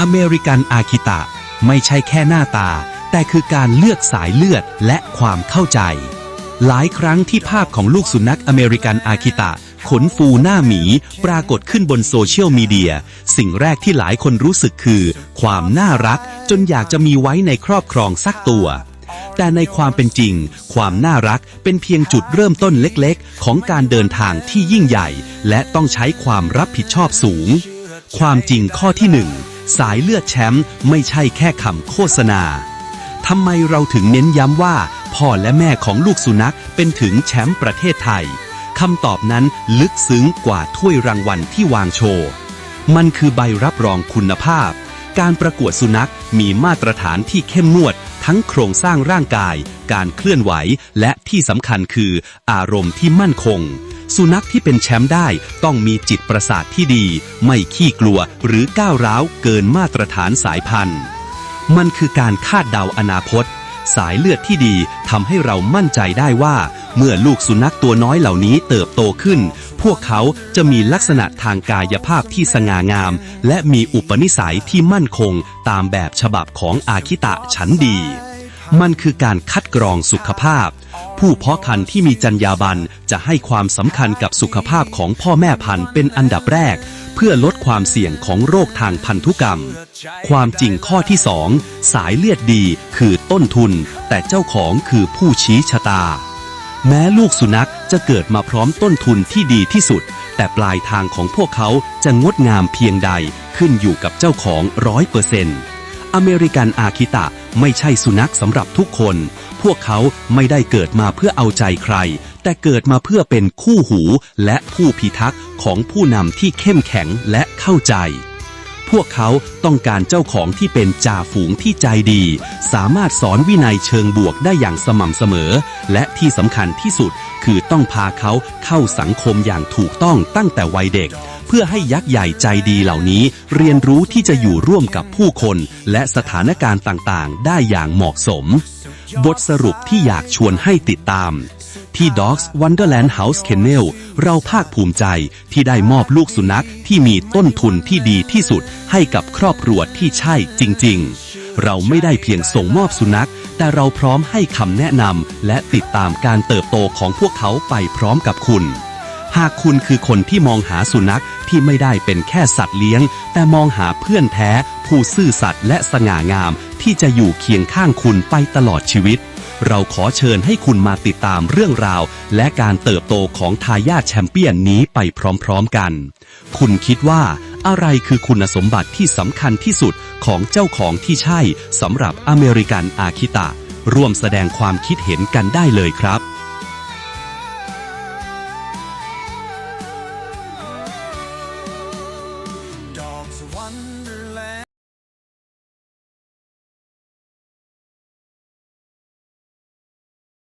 อเมริกันอาคิตะ ไม่ใช่แค่หน้าตา แต่คือการเลือกสายเลือดและความเข้าใจ หลายครั้งที่ภาพของลูกสุนัขอเมริกันอาคิตะ ขนฟูหน้าหมี ปรากฏขึ้นบนโซเชียลมีเดีย สิ่งแรกที่หลายคนรู้สึกคือ ความน่ารักจนอยากจะมีไว้ในครอบครองสักตัว แต่ในความเป็นจริง ความน่ารักเป็นเพียงจุดเริ่มต้นเล็กๆ ของการเดินทางที่ยิ่งใหญ่ และต้องใช้ความรับผิดชอบสูง ความจริงข้อที่หนึ่ง สายเลือดแชมป์ไม่ใช่แค่คำโฆษณาทำไมเราถึงเน้นย้ำว่า พ่อและแม่ของลูกสุนัขเป็นถึงแชมป์ประเทศไทยคำตอบนั้นลึกซึ้งกว่าถ้วยรางวัลที่วางโชว์ มันคือใบรับรองคุณภาพ การประกวดสุนัขมีมาตรฐานที่เข้มงวด ทั้งโครงสร้างร่างกาย การเคลื่อนไหว และที่สำคัญคือ อารมณ์ที่มั่นคง สุนัขที่เป็นแชมป์ได้ต้องมีจิตประสาทที่ดี ไม่ขี้กลัวหรือก้าวร้าวเกินมาตรฐานสายพันธุ์ มันคือการคาดเดาอนาคต สายเลือดที่ดีทำให้เรามั่นใจได้ว่า เมื่อลูกสุนัขตัวน้อยเหล่านี้เติบโตขึ้น พวกเขาจะมีลักษณะทางกายภาพที่สง่างาม และมีอุปนิสัยที่มั่นคงตามแบบฉบับของอาคิตะชั้นดี มันคือการคัดกรองสุขภาพ ผู้เพาะพันธุ์ที่มีจรรยาบรรณจะให้ความสำคัญกับสุขภาพของพ่อแม่พันธุ์เป็นอันดับแรก เพื่อลดความเสี่ยงของโรคทางพันธุกรรม ความจริงข้อที่สองสายเลือดดีคือต้นทุน แต่เจ้าของคือผู้ชี้ชะตา แม้ลูกสุนัขจะเกิดมาพร้อมต้นทุนที่ดีที่สุด แต่ปลายทางของพวกเขาจะงดงามเพียงใดขึ้นอยู่กับเจ้าของร้อยเปอร์เซ็นต์ อเมริกันอาคิตะไม่ใช่สุนัขสำหรับทุกคน พวกเขาไม่ได้เกิดมาเพื่อเอาใจใคร แต่เกิดมาเพื่อเป็นคู่หูและผู้พิทักษ์ของผู้นำที่เข้มแข็งและเข้าใจ พวกเขาต้องการเจ้าของที่เป็นจ่าฝูงที่ใจดี สามารถสอนวินัยเชิงบวกได้อย่างสม่ำเสมอ และที่สำคัญที่สุดคือต้องพาเขาเข้าสังคมอย่างถูกต้องตั้งแต่วัยเด็ก เพื่อให้ยักษ์ใหญ่ใจดีเหล่านี้ เรียนรู้ที่จะอยู่ร่วมกับผู้คนและสถานการณ์ต่างๆ ได้อย่างเหมาะสม บทสรุปที่อยากชวนให้ติดตาม ที่ Dogs Wonderland House Kennel เราภาคภูมิใจที่ได้มอบลูกสุนัขที่มีต้นทุนที่ดีที่สุดให้กับครอบครัวที่ใช่จริง ๆ เราไม่ได้เพียงส่งมอบสุนัข แต่เราพร้อมให้คำแนะนำและติดตามการเติบโตของพวกเขาไปพร้อมกับคุณ หากคุณคือคนที่มองหาสุนัขที่ไม่ได้เป็นแค่สัตว์เลี้ยง แต่มองหาเพื่อนแท้ ผู้ซื่อสัตย์และสง่างาม ที่จะอยู่เคียงข้างคุณไปตลอดชีวิต เราขอเชิญให้คุณมาติดตามเรื่องราว และการเติบโตของทายาทแชมเปี้ยนนี้ไปพร้อมๆกัน คุณคิดว่าอะไรคือคุณสมบัติที่สำคัญที่สุดของเจ้าของที่ใช่สำหรับอเมริกันอาคิตะ ร่วมแสดงความคิดเห็นกันได้เลยครับ wonderland.